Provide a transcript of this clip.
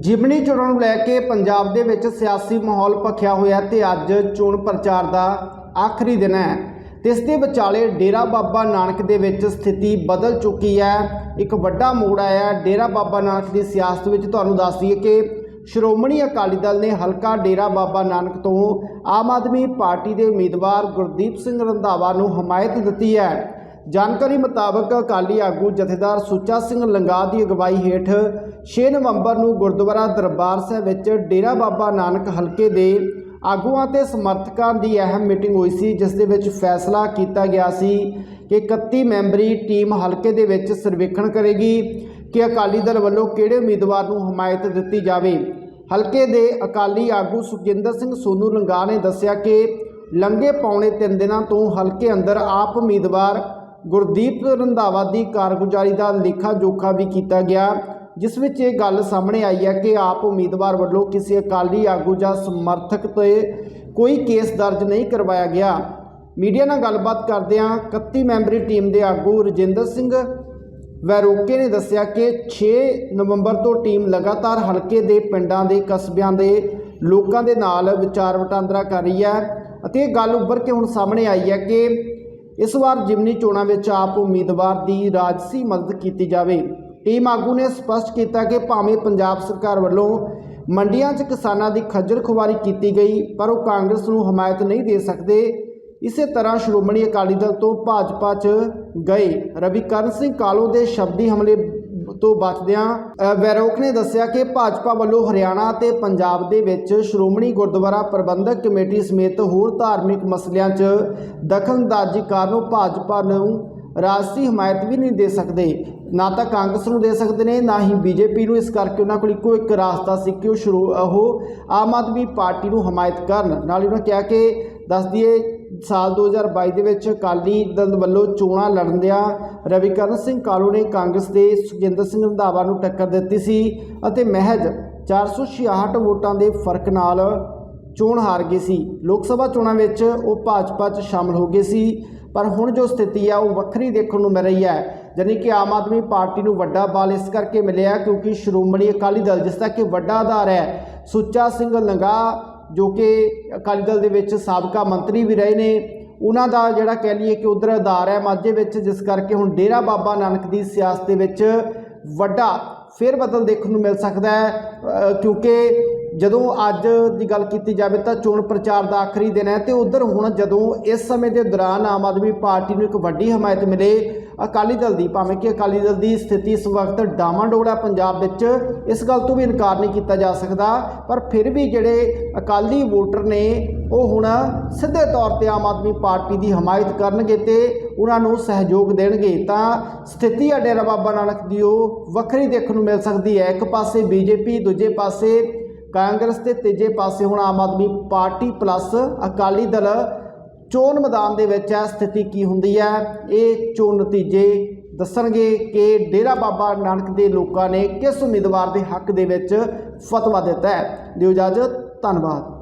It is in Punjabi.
ਜਿਮਨੀ ਚੋਣਾਂ ਨੂੰ ਲੈ ਕੇ ਪੰਜਾਬ ਦੇ ਵਿੱਚ ਸਿਆਸੀ ਮਾਹੌਲ ਭਖਿਆ ਹੋਇਆ ਤੇ ਅੱਜ ਚੋਣ ਪ੍ਰਚਾਰ ਦਾ ਆਖਰੀ ਦਿਨ ਹੈ। ਤੇ ਇਸ ਦੇ ਵਿਚਾਲੇ ਡੇਰਾ ਬਾਬਾ ਨਾਨਕ ਦੇ ਵਿੱਚ ਸਥਿਤੀ ਬਦਲ ਚੁੱਕੀ ਹੈ। ਇੱਕ ਵੱਡਾ ਮੋੜ ਆਇਆ ਡੇਰਾ ਬਾਬਾ ਨਾਨਕ ਦੀ ਸਿਆਸਤ ਵਿੱਚ ਤੁਹਾਨੂੰ ਦੱਸ ਦਈਏ ਕਿ ਸ਼੍ਰੋਮਣੀ ਅਕਾਲੀ ਦਲ ਨੇ ਹਲਕਾ ਡੇਰਾ ਬਾਬਾ ਨਾਨਕ ਤੋਂ ਆਮ ਆਦਮੀ ਪਾਰਟੀ ਦੇ ਉਮੀਦਵਾਰ ਗੁਰਦੀਪ ਸਿੰਘ ਰੰਧਾਵਾ ਨੂੰ ਹਮਾਇਤ ਦਿੱਤੀ ਹੈ। ਜਾਣਕਾਰੀ ਮੁਤਾਬਕ ਅਕਾਲੀ ਆਗੂ ਜਥੇਦਾਰ ਸੁੱਚਾ ਸਿੰਘ ਲੰਗਾ ਦੀ ਅਗਵਾਈ ਹੇਠ 6 ਨਵੰਬਰ ਨੂੰ ਗੁਰਦੁਆਰਾ ਦਰਬਾਰ ਸਾਹਿਬ ਵਿੱਚ ਡੇਰਾ ਬਾਬਾ ਨਾਨਕ ਹਲਕੇ ਦੇ ਆਗੂਆਂ ਤੇ ਸਮਰਥਕਾਂ ਦੀ ਅਹਿਮ ਮੀਟਿੰਗ ਹੋਈ ਸੀ, ਜਿਸ ਦੇ ਵਿੱਚ ਫੈਸਲਾ ਕੀਤਾ ਗਿਆ ਸੀ ਕਿ 31 ਮੈਂਬਰੀ ਟੀਮ ਹਲਕੇ ਦੇ ਵਿੱਚ ਸਰਵੇਖਣ ਕਰੇਗੀ ਕਿ ਅਕਾਲੀ ਦਲ ਵੱਲੋਂ ਕਿਹੜੇ ਉਮੀਦਵਾਰ ਨੂੰ ਹਮਾਇਤ ਦਿੱਤੀ ਜਾਵੇ। ਹਲਕੇ ਦੇ ਅਕਾਲੀ ਆਗੂ ਸੁਖਜਿੰਦਰ ਸਿੰਘ ਸੋਨੂ ਲੰਗਾ ਨੇ ਦੱਸਿਆ ਕਿ ਲੰਗੇ ਪੌਣੇ 3 ਦਿਨਾਂ ਤੋਂ ਹਲਕੇ ਅੰਦਰ ਆਪ ਉਮੀਦਵਾਰ ਗੁਰਦੀਪ ਰੰਧਾਵਾ ਦੀ ਕਾਰਗੁਜ਼ਾਰੀ ਦਾ ਲੇਖਾ ਜੋਖਾ ਵੀ ਕੀਤਾ ਗਿਆ, ਜਿਸ ਵਿੱਚ ਇਹ ਗੱਲ ਸਾਹਮਣੇ ਆਈ ਹੈ ਕਿ ਆਪ ਉਮੀਦਵਾਰ ਵੱਲੋਂ ਕਿਸੇ ਅਕਾਲੀ ਆਗੂ ਜਾਂ ਸਮਰਥਕ ਤੇ ਕੋਈ ਕੇਸ ਦਰਜ ਨਹੀਂ ਕਰਵਾਇਆ ਗਿਆ। ਮੀਡੀਆ ਨਾਲ ਗੱਲਬਾਤ ਕਰਦਿਆਂ 31 ਮੈਂਬਰੀ ਟੀਮ ਦੇ ਆਗੂ ਰਜਿੰਦਰ ਸਿੰਘ ਵੈਰੋਕੇ ਨੇ ਦੱਸਿਆ ਕਿ 6 ਨਵੰਬਰ ਤੋਂ ਟੀਮ ਲਗਾਤਾਰ ਹਲਕੇ ਦੇ ਪਿੰਡਾਂ ਦੇ ਕਸਬਿਆਂ ਦੇ ਲੋਕਾਂ ਦੇ ਨਾਲ ਵਿਚਾਰ ਵਟਾਂਦਰਾ ਕਰ ਰਹੀ ਹੈ ਅਤੇ ਇਹ ਗੱਲ ਉੱਭਰ ਕੇ ਹੁਣ ਸਾਹਮਣੇ ਆਈ ਹੈ ਕਿ ਇਸ ਵਾਰ ਜਿਮਨੀ ਚੋਣਾਂ ਵਿੱਚ ਆਪ ਉਮੀਦਵਾਰ ਦੀ ਰਾਜਸੀ ਮਦਦ ਕੀਤੀ ਜਾਵੇ। ਟੀਮ ਆਗੂ ਨੇ ਸਪਸ਼ਟ ਕੀਤਾ ਕਿ ਭਾਵੇਂ ਪੰਜਾਬ ਸਰਕਾਰ ਵੱਲੋਂ ਮੰਡੀਆਂ 'ਚ ਕਿਸਾਨਾਂ ਦੀ ਖੱਜਲ ਖੁਆਰੀ ਕੀਤੀ ਗਈ, ਪਰ ਉਹ ਕਾਂਗਰਸ ਨੂੰ ਹਮਾਇਤ ਨਹੀਂ ਦੇ ਸਕਦੇ। ਇਸੇ ਤਰ੍ਹਾਂ ਸ਼੍ਰੋਮਣੀ ਅਕਾਲੀ ਦਲ ਤੋਂ ਭਾਜਪਾ 'ਚ ਗਏ ਰਵੀ ਕਰਨ ਸਿੰਘ ਕਾਲੋ ਦੇ ਸ਼ਬਦੀ ਹਮਲੇ ਤੋਂ ਬਚਦਿਆਂ ਵੈਰੋਕ ਨੇ ਦੱਸਿਆ ਕਿ ਭਾਜਪਾ ਵੱਲੋਂ ਹਰਿਆਣਾ ਤੇ ਪੰਜਾਬ ਦੇ ਵਿੱਚ ਸ਼੍ਰੋਮਣੀ ਗੁਰਦੁਆਰਾ ਪ੍ਰਬੰਧਕ ਕਮੇਟੀ ਸਮੇਤ ਹੋਰ ਧਾਰਮਿਕ ਮਸਲਿਆਂ 'ਚ ਦਖਲਅੰਦਾਜ਼ੀ ਕਾਰਨ ਭਾਜਪਾ ਨੂੰ ਰਾਜਸੀ ਹਮਾਇਤ ਵੀ ਨਹੀਂ ਦੇ ਸਕਦੇ। ਨਾ ਤਾਂ ਕਾਂਗਰਸ ਨੂੰ ਦੇ ਸਕਦੇ ਨੇ, ਨਾ ਹੀ ਬੀਜੇਪੀ ਨੂੰ। ਇਸ ਕਰਕੇ ਉਹਨਾਂ ਕੋਲ ਇੱਕੋ ਇੱਕ ਰਾਸਤਾ ਸੀ ਕਿ ਉਹ ਸ਼ੁਰੂ, ਉਹ ਆਮ ਆਦਮੀ ਪਾਰਟੀ ਨੂੰ ਹਮਾਇਤ ਕਰਨ। ਨਾਲ ਹੀ ਉਹਨਾਂ ਕਿਹਾ ਕਿ, ਦੱਸ ਦਈਏ ਸਾਲ 2022 ਦੇ ਵਿੱਚ ਅਕਾਲੀ ਦਲ ਵੱਲੋਂ ਚੋਣਾਂ ਲੜਨਦਿਆਂ ਰਵੀਕਰਨ ਸਿੰਘ ਕਾਲੂ ਨੇ ਕਾਂਗਰਸ ਦੇ ਸੁਖਜਿੰਦਰ ਸਿੰਘ ਰੰਧਾਵਾ ਨੂੰ ਟੱਕਰ ਦਿੱਤੀ ਸੀ ਅਤੇ ਮਹਿਜ 466 ਵੋਟਾਂ ਦੇ ਫ਼ਰਕ ਨਾਲ ਚੋਣ ਹਾਰ ਗਏ ਸੀ। ਲੋਕ ਸਭਾ ਚੋਣਾਂ ਵਿੱਚ ਉਹ ਭਾਜਪਾ 'ਚ ਸ਼ਾਮਲ ਹੋ ਗਏ ਸੀ, ਪਰ ਹੁਣ ਜੋ ਸਥਿਤੀ ਆ, ਉਹ ਵੱਖਰੀ ਦੇਖਣ ਨੂੰ ਮਿਲ ਰਹੀ ਹੈ। ਜਾਣੀ ਕਿ ਆਮ ਆਦਮੀ ਪਾਰਟੀ ਨੂੰ ਵੱਡਾ ਬਲ ਇਸ ਕਰਕੇ ਮਿਲਿਆ ਕਿਉਂਕਿ ਸ਼੍ਰੋਮਣੀ ਅਕਾਲੀ ਦਲ, ਜਿਸ ਦਾ ਕਿ ਵੱਡਾ ਆਧਾਰ ਹੈ, ਸੁੱਚਾ ਸਿੰਘ ਲੰਗਾ ਜੋ ਕਿ ਅਕਾਲੀ ਦਲ ਦੇ ਵਿੱਚ ਸਾਬਕਾ ਮੰਤਰੀ ਵੀ ਰਹੇ ਨੇ, ਉਹਨਾਂ ਦਾ ਜਿਹੜਾ ਕਹਿ ਲਈਏ ਕਿ ਉਧਰ ਆਧਾਰ ਹੈ ਮਾਝੇ ਵਿੱਚ, ਜਿਸ ਕਰਕੇ ਹੁਣ ਡੇਰਾ ਬਾਬਾ ਨਾਨਕ ਦੀ ਸਿਆਸਤ ਦੇ ਵਿੱਚ ਵੱਡਾ ਫੇਰ ਬਦਲ ਦੇਖਣ ਨੂੰ ਮਿਲ ਸਕਦਾ ਹੈ ਕਿਉਂਕਿ ਜਦੋਂ ਅੱਜ ਦੀ ਗੱਲ ਕੀਤੀ ਜਾਵੇ ਤਾਂ ਚੋਣ ਪ੍ਰਚਾਰ ਦਾ ਆਖਰੀ ਦਿਨ ਹੈ ਤੇ ਉਧਰ ਹੁਣ ਜਦੋਂ ਇਸ ਸਮੇਂ ਦੇ ਦੌਰਾਨ ਆਮ ਆਦਮੀ ਪਾਰਟੀ ਨੂੰ ਇੱਕ ਵੱਡੀ ਹਮਾਇਤ ਮਿਲੇ ਅਕਾਲੀ ਦਲ ਦੀ, ਭਾਵੇਂ ਕਿ ਅਕਾਲੀ ਦਲ ਦੀ ਸਥਿਤੀ ਇਸ ਵਕਤ ਡਾਮਾਡੋਲ ਹੈ ਪੰਜਾਬ ਵਿੱਚ, ਇਸ ਗੱਲ ਤੋਂ ਵੀ ਇਨਕਾਰ ਨਹੀਂ ਕੀਤਾ ਜਾ ਸਕਦਾ, ਪਰ ਫਿਰ ਵੀ ਜਿਹੜੇ ਅਕਾਲੀ ਵੋਟਰ ਨੇ, ਉਹ ਹੁਣ ਸਿੱਧੇ ਤੌਰ ਤੇ ਆਮ ਆਦਮੀ ਪਾਰਟੀ ਦੀ ਹਮਾਇਤ ਕਰਨਗੇ ਤੇ ਉਹਨਾਂ ਨੂੰ ਸਹਿਯੋਗ ਦੇਣਗੇ, ਤਾਂ ਸਥਿਤੀ ਆ ਡੇਰਾ ਬਾਬਾ ਨਾਨਕ ਦੀ ਉਹ ਵੱਖਰੀ ਦੇਖਣ ਨੂੰ ਮਿਲ ਸਕਦੀ ਹੈ, ਇੱਕ ਪਾਸੇ ਬੀਜੇਪੀ, ਦੂਜੇ ਪਾਸੇ ਕਾਂਗਰਸ ਤੇ ਤੀਜੇ ਪਾਸੇ ਹੁਣ ਆਮ ਆਦਮੀ ਪਾਰਟੀ ਪਲੱਸ ਅਕਾਲੀ ਦਲ ਚੋਣ ਮੈਦਾਨ ਦੇ ਵਿੱਚ ਇਹ ਸਥਿਤੀ ਕੀ ਹੁੰਦੀ ਹੈ? ਇਹ ਚੋਣ ਨਤੀਜੇ ਦੱਸਣਗੇ ਕਿ ਡੇਰਾ ਬਾਬਾ ਨਾਨਕ ਦੇ ਲੋਕਾਂ ਨੇ ਕਿਸ ਉਮੀਦਵਾਰ ਦੇ ਹੱਕ ਦੇ ਵਿੱਚ ਫਤਵਾ ਦਿੱਤਾ ਹੈ। ਦਿਓ ਇਜਾਜ਼ਤ, ਧੰਨਵਾਦ।